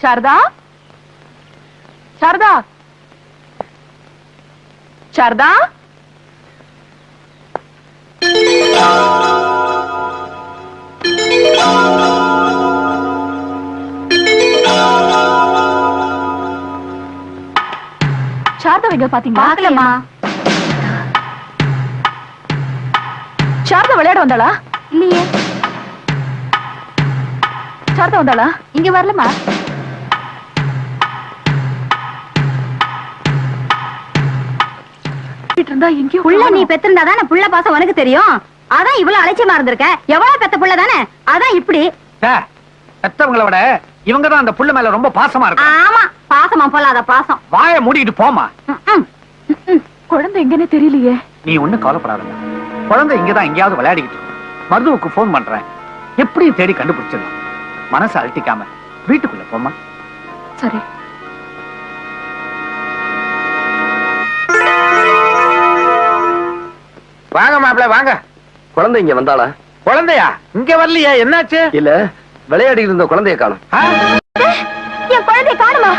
சாரதா? சாரதா? சாரதா? சாரதா எங்க பாத்தீங்களா? பாக்கலம்மா. சாரதா விளையாட வந்தாளா? இல்லையே சாரதா வந்தாளா? இங்க வரலமா இருந்தா எங்கேயோ புள்ள நீ. பெத்திருந்தா தானே புள்ள பாசம் உனக்கு தெரியும்? அதான் இவ்வளவு அலட்சியமா இருந்திருக்க. எவ்வளவு பெத்த புள்ள தானே? அதான் இப்படி. பெத்தவங்கள விட இவங்க தான் அந்த புள்ள மேல ரொம்ப பாசமா இருக்கு? ஆமா பாசமா பொல்லாத பாசம். வாயை மூடிட்டு போமா. குழந்தை எங்கன்னு தெரியலையே. நீ ஒண்ணும் கவலைப்படாத குழந்தை இங்கதான் எங்கேயாவது விளையாடிக்கிட்டு. மருதுவுக்கு போன் பண்றேன். எப்படியும் தேடி கண்டுபிடிச்சிடலாம். மனசை அழட்டிக்காம வீட்டுக்குள்ள போமா சரி. வாங்க மாப்பிள்ள வாங்க. குழந்தை இங்க வந்தாளா? குழந்தையா? இங்க வரலையா என்னாச்சு? இல்ல விளையாடி இருந்த குழந்தைய காணும்? என் குழந்தைய காணுமா?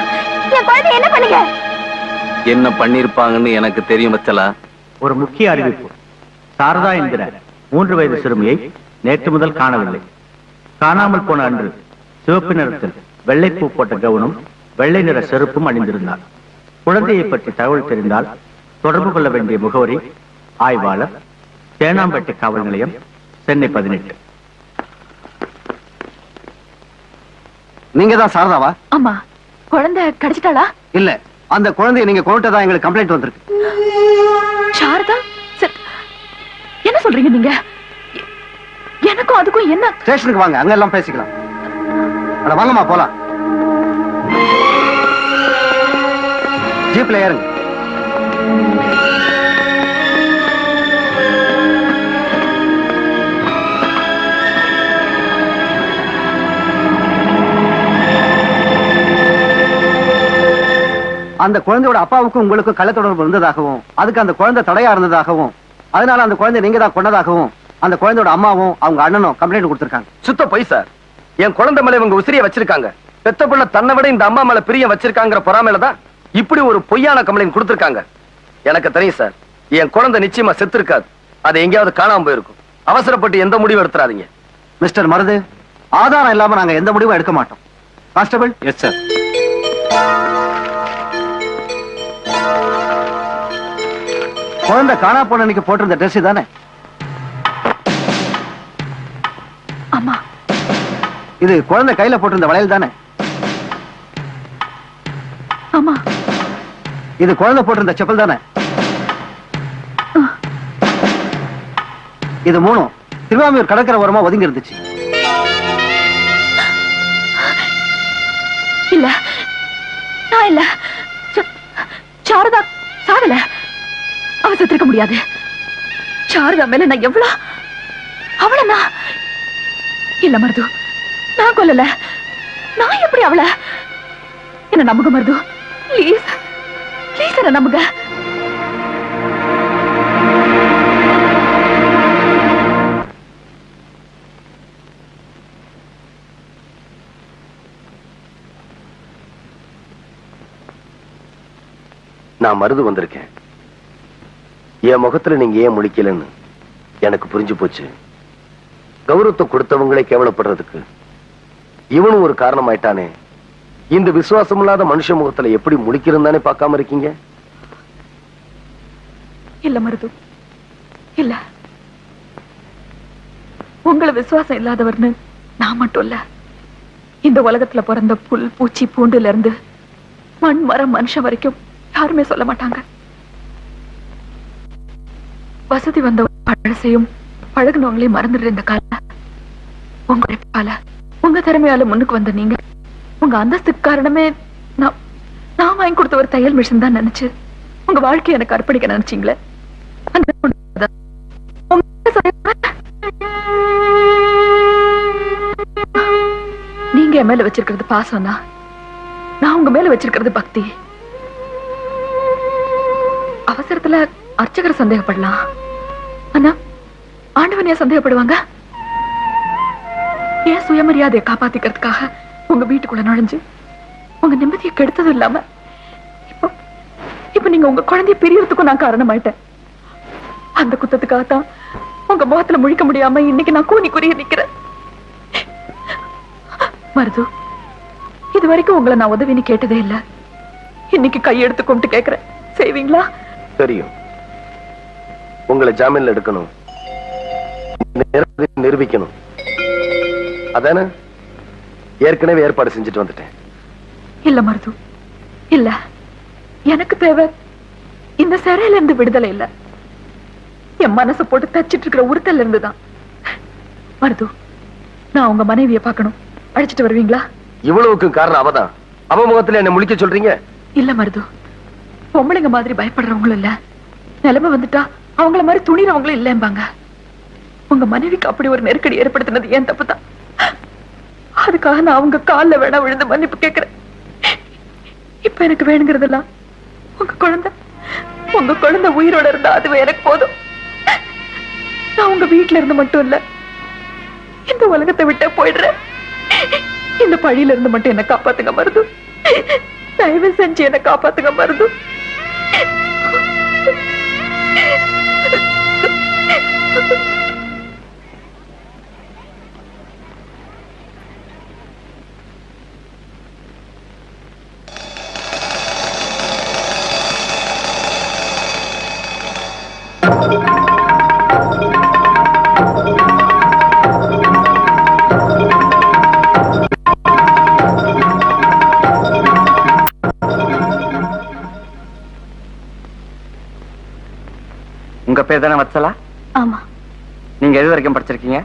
என் குழந்தைய என்ன பண்ணீங்க? என்ன பண்ணிருப்பாங்கன்னு எனக்கு தெரியும் வச்சலா ஒரு முக்கிய அறிவிப்பு. சாரதா என்கிற மூன்று வயது சிறுமியை நேற்று முதல் காணவில்லை. காணாமல் போன அன்று சிவப்பு நிறத்தில் வெள்ளைப்பூ போட்ட கவுனும் வெள்ளை நிற செருப்பும் அணிந்திருந்தார். குழந்தையை பற்றி தகவல் தெரிந்தால் தொடர்பு கொள்ள வேண்டிய முகவரி ஆய்வாளர் தேனாம்பேட்டை காவல் நிலையம் சென்னை பதினெட்டு. நீங்க தான் சாரதாவா? ஆமா குழந்தை கிடைச்சிட்டாளா? இல்ல அந்த குழந்தைய நீங்க கொண்டுட்டதா எங்களுக்கு கம்ப்ளைண்ட் வந்திருக்கு. சொல்றீங்க நீங்க? எனக்கும் அதுக்கும் என்ன? ஸ்டேஷனுக்கு வாங்க அங்க எல்லாம் பேசிக்கலாம். அட வாங்கம்மா போலாம். ஜீப்ல ஏறுங்க. அந்த குழந்தையோட அப்பாவுக்கும் உங்களுக்கும் கள்ள தொடர்பு இருந்ததாகவும் அதுக்கு அந்த குழந்தை தடையா இருந்ததாகவும் அதனால அந்த குழந்தை நீங்க தான் கொண்டதாகவும் அந்த குழந்தையோட அம்மாவும் அவங்க அண்ணனும் கம்ப்ளைண்ட் கொடுத்திருக்காங்க. சுத்த பொய் சார் என் குழந்தை மேல இவங்க உசிரிய வச்சிருக்காங்க. பெத்த புள்ள தன்னை விட இந்த அம்மா மேல பிரியம் வச்சிருக்காங்கிற பொறாமையில தான் இப்படி ஒரு பொய்யான கம்ப்ளைண்ட் கொடுத்திருக்காங்க. எனக்கு தெரியும் சார் என் குழந்தை நிச்சயமா செத்து இருக்காது அது எங்கேயாவது காணாம போயிருக்கும். அவசரப்பட்டு எந்த முடிவும் எடுத்துறாதீங்க மிஸ்டர் மருது ஆதாரம் இல்லாம நாங்க எந்த முடிவும் எடுக்க மாட்டோம். கான்ஸ்டபிள்? எஸ் சார் குழந்தை காணா போன அன்னைக்கு போட்டிருந்த ட்ரெஸ் தானே ஆமா இது குழந்தை கையில போட்டிருந்த வளையல் தானே? ஆமா இது குழந்தை போட்டிருந்த செப்பல் தானே? இது மூணும் திருவாமியூர் கடற்கரை ஓரமா ஒதுங்கி இருந்துச்சு. முடியாது. சாரதா மேல நான் எவ்வளோ அவள நான் இல்ல மருது நான் கொல்லல. நான் எப்படி அவள என்ன நம்புங்க மருது? ப்ளீஸ் ப்ளீஸ் என்ன நம்புங்க? நான் மருது வந்திருக்கேன். என் முகத்துல நீங்க ஏன் முழிக்கலன்னு எனக்கு புரிஞ்சு போச்சு. கௌரவத்தை கொடுத்தவங்களே கேவலப்படுறதுக்கு இவனும் ஒரு காரணம் ஆயிட்டானே இந்த விசுவாசம் இல்லாத மனுஷ முகத்துல எப்படி முழிக்கிறந்தானே பார்க்காம இருக்கீங்க? இல்ல மருது. இல்ல. உங்களை விசுவாசம் இல்லாதவர்னு நான் மட்டும் இல்ல. இந்த உலகத்துல பிறந்த புல் பூச்சி பூண்டுல இருந்து மண் மரம் மனுஷன் வரைக்கும் யாருமே சொல்ல மாட்டாங்க. வசதி வந்த பழசையும் பழகுனவங்களையும் மறந்துடுற இந்த கால. உங்க உழைப்பால உங்க திறமையால முன்னுக்கு வந்த நீங்க உங்க அந்தஸ்துக்கு காரணமே நான் நான் வாங்கி கொடுத்த ஒரு தையல் மிஷின் தான் நினைச்சு உங்க வாழ்க்கையை எனக்கு அர்ப்பணிக்க நினைச்சீங்களே? அந்த நீங்க என் மேல வச்சிருக்கிறது பாசம்னா நான் உங்க மேல வச்சிருக்கிறது பக்தி. அவசரத்துல அர்ச்சகரை சந்தேகப்படலாம். ஆனா ஆண்டவனையா சந்தேகப்படுவாங்க? ஏன் சுயமரியாதையை காப்பாத்திக்கிறதுக்காக உங்க வீட்டுக்குள்ள நுழைஞ்சு உங்க நிம்மதியை கெடுத்தது இல்லாம இப்போ இப்போ நீங்க உங்க குழந்தைய பிரியறதுக்கும் நான் காரணமாயிட்டேன். அந்த குத்தத்துக்காகத்தான் உங்க முகத்துல முழிக்க முடியாம இன்னைக்கு நான் கூனி குறிய நிக்கிறேன். மருது இது வரைக்கும் உங்களை நான் உதவின்னு கேட்டதே இல்லை. இன்னைக்கு கையெடுத்து கும்பிட்டு கேக்குறேன். செய்வீங்களா? தெரியும். உங்களை ஜாமீன்ல எடுக்கணும். நிரூபிக்கணும். அதானே? ஏற்கனவே ஏற்பாடு செஞ்சுட்டு வந்துட்டேன். இல்ல மருது. இல்ல. எனக்கு தேவை இந்த சிறையில இருந்து விடுதலை இல்ல. என் மனசை போட்டு தச்சிட்டு இருக்கிற உறுத்தல்ல இருந்துதான் மருது நான் உங்க மனைவியை பார்க்கணும். அழைச்சிட்டு வருவீங்களா? இவ்வளவுக்கும் காரணம் அவதான் அவ முகத்துல என்ன முழிக்க சொல்றீங்க? இல்ல மருது. பொம்பளைங்க மாதிரி பயப்படுறவங்களும் இல்ல. நிலைமை வந்துட்டா அவங்கள மாதிரி துணிறவங்களும் இல்லம்பாங்க. உங்க மனைவிக்கு அப்படி ஒரு நெருக்கடி ஏற்படுத்தினது ஏன் தப்பு தான் அதுக்காக நான் அவங்க கால்ல வேணா விழுந்து மன்னிப்பு கேட்கிறேன். இப்ப எனக்கு வேணுங்கிறதெல்லாம் உங்க குழந்தை உங்க குழந்தை உயிரோட இருந்தா அதுவே எனக்கு போதும். நான் உங்க வீட்டுல இருந்து மட்டும் இல்ல இந்த உலகத்தை விட்டே போயிடுறேன். இந்த பழியில இருந்து மட்டும் என்ன காப்பாத்துங்க மருது. தயவு செஞ்சு என்ன காப்பாத்துங்க மருது. உங்க பேர் தானே வத்சலா ஆமா நீங்க எது வரைக்கும் படிச்சிருக்கீங்க?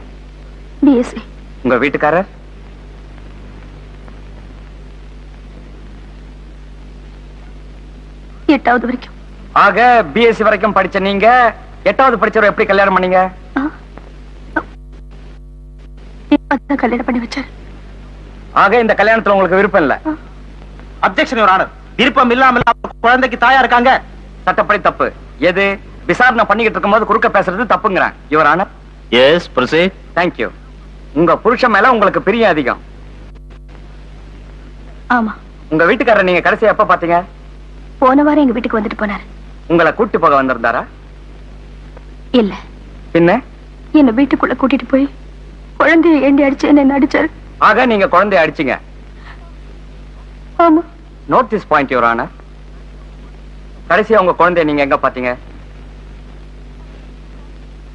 பிஎஸ்சி உங்க வீட்டுக்காரர்? எட்டாவது வரைக்கும். ஆக பிஎஸ்சி வரைக்கும் படிச்ச நீங்க எட்டாவது படிச்சவரை எப்படி கல்யாணம் பண்ணீங்க? கல்யாணம் பண்ணி வச்சாரு. ஆக இந்த கல்யாணத்துல உங்களுக்கு விருப்பம் இல்ல. அப்செக்ஷன் யுவர் ஆனர் விருப்பம் இல்லாமல் குழந்தைக்கு தாயா இருக்காங்க? சட்டப்படி தப்பு. எது? விசாரணை பண்ணிக்கிட்டு இருக்கும்போது குறுக்க பேசுறது தப்புங்கிறேன் இவர் ஆனர் எஸ் ப்ரொசீட் தேங்க்யூ உங்க புருஷன் மேல உங்களுக்கு பிரியம் அதிகம். ஆமா. உங்க வீட்டுக்காரர் நீங்க கடைசியா எப்ப பாத்தீங்க போன வாரம் எங்க வீட்டுக்கு வந்துட்டு போனாரு. உங்களை கூட்டி போக வந்திருந்தாரா? இல்ல. பின்ன? என்ன வீட்டுக்குள்ள கூட்டிட்டு போய் குழந்தைய ஏண்டி அடிச்சு என்ன அடிச்சாரு ஆக நீங்க குழந்தைய அடிச்சீங்க. ஆமா. Note this point your honour கடைசியா உங்க குழந்தைய நீங்க எங்க பாத்தீங்க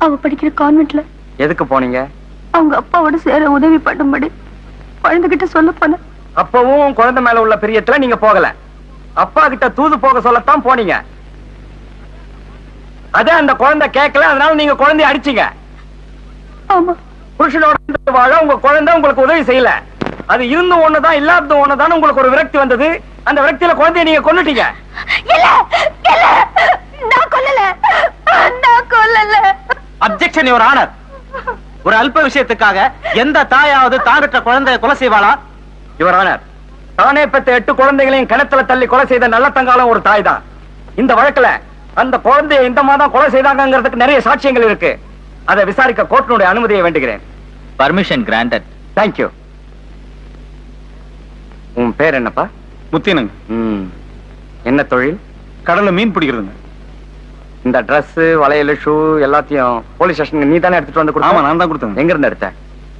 அவ படிக்கிற கான்வென்ட்ல எதுக்கு போனீங்க? அவங்க அப்பாவோட சேர உதவி பண்ணும்படி குழந்தைகிட்ட சொல்ல போனேன். அப்பவும் குழந்தை மேல உள்ள பிரியத்துல நீங்க போகல. அப்பா கிட்ட தூது போக சொல்லத்தான் போனீங்க. அதே அந்த குழந்தை கேட்கல அதனால நீங்க குழந்தைய அடிச்சீங்க. ஆமா. புருஷனோட வாழ உங்க குழந்தை உங்களுக்கு உதவி செய்யல. அது இருந்து ஒண்ணுதான் இல்லாதது ஒண்ணுதான் உங்களுக்கு ஒரு விரக்தி வந்தது. அந்த விரக்தியில குழந்தைய நீங்க கொன்னுட்டீங்க. இல்ல இல்ல நான் கொல்லல. நான் கொல்லல. அப்செக்ஷன் யுவர் ஆனர் ஒரு அல்ப விஷயத்துக்காக எந்த தாயாவது தாங்கற்ற குழந்தைய கொலை செய்வாளா? யுவர் ஆனர் தானே பெற்ற எட்டு குழந்தைகளையும் கிணத்துல தள்ளி கொலை செய்த நல்ல தங்காலம் ஒரு தாய் தான். இந்த வழக்குல அந்த குழந்தையை இந்த மாதம் கொலை செய்தாங்கிறதுக்கு நிறைய சாட்சியங்கள் இருக்கு. அதை விசாரிக்க கோர்ட்டினுடைய அனுமதியை வேண்டுகிறேன். பர்மிஷன் கிராண்டட் தேங்க்யூ உன் பேர் என்னப்பா? முத்தியனுங்க ம். என்ன தொழில்? கடல்ல மீன் பிடிக்கிறதுங்க. இந்த Dress வளையல் ஷூ எல்லாத்தையும் போலீஸ் ஸ்டேஷனுக்கு நீ தானே எடுத்துட்டு வந்து கொடுத்த? ஆமா நான் தான் கொடுத்தேங்க எங்க இருந்து எடுத்த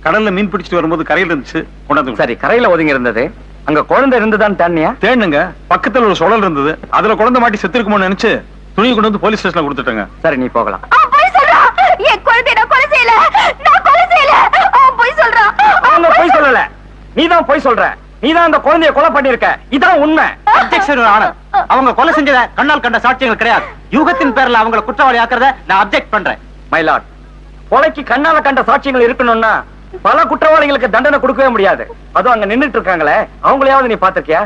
கடல்ல மீன் பிடிச்சிட்டு வரும்போது கரையில இருந்துச்சு கொண்டாந்து சரி கரையில ஒதுங்கி இருந்தது. அங்க குழந்தை இருந்துதான் தண்ணியா தேனுங்க பக்கத்துல ஒரு சுழல் இருந்தது. அதுல குழந்தை மாட்டி செத்து இருக்குமோன்னு நினைச்சு துணியை கொண்டு வந்து போலீஸ் ஸ்டேஷன்ல கொடுத்துட்டேங்க. சரி நீ போகலாம். என் குழந்தைய நான் கொலை செய்யல. நான் கொலை செய்யல. போய் சொல்றான் அவங்க பொய் சொல்லல. நீதான் பொய் சொல்ற. நீதான் அந்த குழந்தைய கொலை பண்ணிருக்க இதான் உண்மை. ஆனர் அவங்க கொலை செஞ்சத கண்ணால் கண்ட சாட்சியங்கள் கிடையாது. யூகத்தின் பேர்ல அவங்கள குற்றவாளி ஆக்குறத நான் அப்செக்ட் பண்றேன் மயிலாட் கொலைக்கு கண்ணால கண்ட சாட்சியங்கள் இருக்கணும்னா பல குற்றவாளிகளுக்கு தண்டனை கொடுக்கவே முடியாது. அதுவும் அங்க நின்னுட்டு இருக்காங்களே அவங்களையாவது நீ பாத்திருக்கியா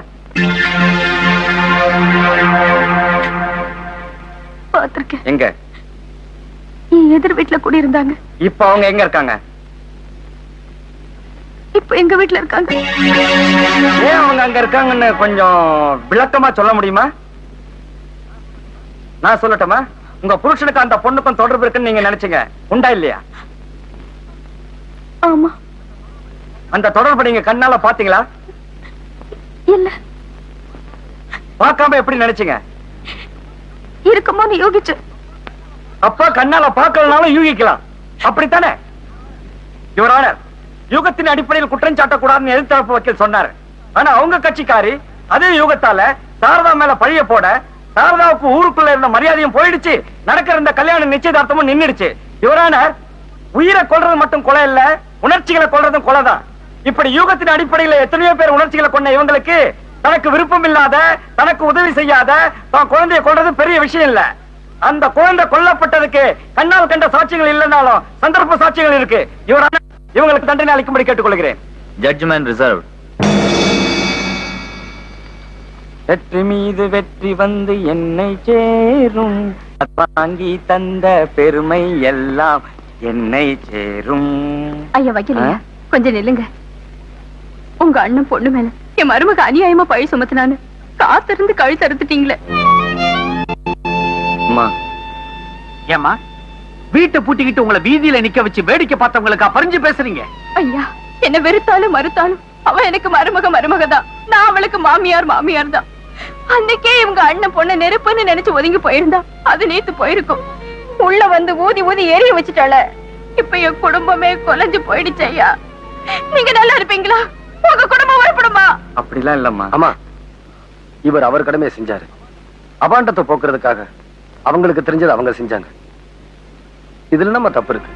பாத்திருக்கேன் எங்க? எதிர் வீட்டுல குடியிருந்தாங்க. இப்ப அவங்க எங்க இருக்காங்க? இப்ப எங்க வீட்டுல இருக்காங்க? ஏன் அவங்க அங்க இருக்காங்கன்னு கொஞ்சம் விளக்கமா சொல்ல முடியுமா? நான் சொல்லட்டுமா? உங்க புருஷனுக்கு அந்த பொண்ணுக்கும் தொடர்பு இருக்குன்னு நீங்க நினைச்சீங்க. உண்டா இல்லையா? ஆமா. அந்த தொடர்பை நீங்க கண்ணால பாத்தீங்களா இல்ல. பார்க்காம எப்படி நினைச்சீங்க? இருக்குமோன்னு யோகிச்சு. அப்ப கண்ணால பார்க்கலனாலும் யூகிக்கலாம். அப்படித்தானே? யுவர் ஆனர் யூகத்தின் அடிப்படையில் குற்றம் சாட்டக்கூடாதுன்னு எதிர்த்தரப்பு வக்கீல் சொன்னார். ஆனா அவங்க கட்சிக்காரி அதே யூகத்தால சாரதா மேல பழிய போட சாரதாவுக்கு ஊருக்குள்ள இருந்த மரியாதையும் போயிடுச்சு. நடக்கிற இந்த கல்யாண நிச்சயதார்த்தமும் நின்னுடுச்சு. யுவர் உயிரை கொள்றது மட்டும் கொலை இல்ல உணர்ச்சிகளை கொள்றதும் கொலைதான் இப்படி யூகத்தின் அடிப்படையில் எத்தனையோ பேர் உணர்ச்சிகளை கொண்ட இவங்களுக்கு தனக்கு விருப்பம் இல்லாத தனக்கு உதவி செய்யாத தான் குழந்தையை கொல்றது பெரிய விஷயம் இல்ல. அந்த குழந்தை கொல்லப்பட்டதுக்கு கண்ணால் கண்ட சாட்சியங்கள் இல்லைனாலும் சந்தர்ப்ப சாட்சியங்கள் இருக்கு. இவரான இவங்களுக்கு தண்டனை அளிக்கும்படி கேட்டுக்கொள்கிறேன். ஜட்ஜ்மெண்ட் ரிசர்வ் வெற்றி மீது வெற்றி வந்து என்னை சேரும். வாங்கி தந்த பெருமை எல்லாம் என்னை சேரும். ஐயா வைக்கலையா? கொஞ்சம் நில்லுங்க. உங்க அண்ணன் பொண்ணு மேல என் மருமக அநியாயமா பழி சுமத்தினான்னு காத்திருந்து கழுத்து அறுத்துட்டீங்களே அம்மா. ஏமா வீட்டை பூட்டிக்கிட்டு உங்களை வீதியில நிக்க வச்சு வேடிக்கை பார்த்தவங்களுக்கா பறிஞ்சு பேசுறீங்க? ஐயா என்ன வெறுத்தாலும் மறுத்தாலும் அவ எனக்கு மருமக மருமக தான் நான் அவளுக்கு மாமியார் மாமியார் தான் அன்னைக்கே இவங்க அண்ணன் பொண்ணு நெருப்புன்னு நினைச்சு ஒதுங்கி போயிருந்தா அது நேத்து போயிருக்கும். உள்ள வந்து ஊதி ஊதி எரிய வச்சுட்டாள. இப்ப என் குடும்பமே கொலைஞ்சு போயிடுச்சு ஐயா. நீங்க நல்லா இருப்பீங்களா? உங்க குடும்பம் உருப்படுமா அப்படிலாம் இல்லம்மா. ஆமா இவர் அவர் கடமையை செஞ்சாரு. அபாண்டத்தை போக்குறதுக்காக அவங்களுக்கு தெரிஞ்சது அவங்க செஞ்சாங்க. இதுல நம்ம தப்பு இருக்கு?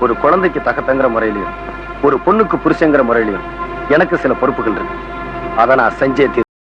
ஒரு குழந்தைக்கு தகத்தங்கிற முறையிலையும் ஒரு பொண்ணுக்கு புருஷங்கிற முறையிலையும் எனக்கு சில பொறுப்புகள் இருக்கு. அதை நான் செஞ்சே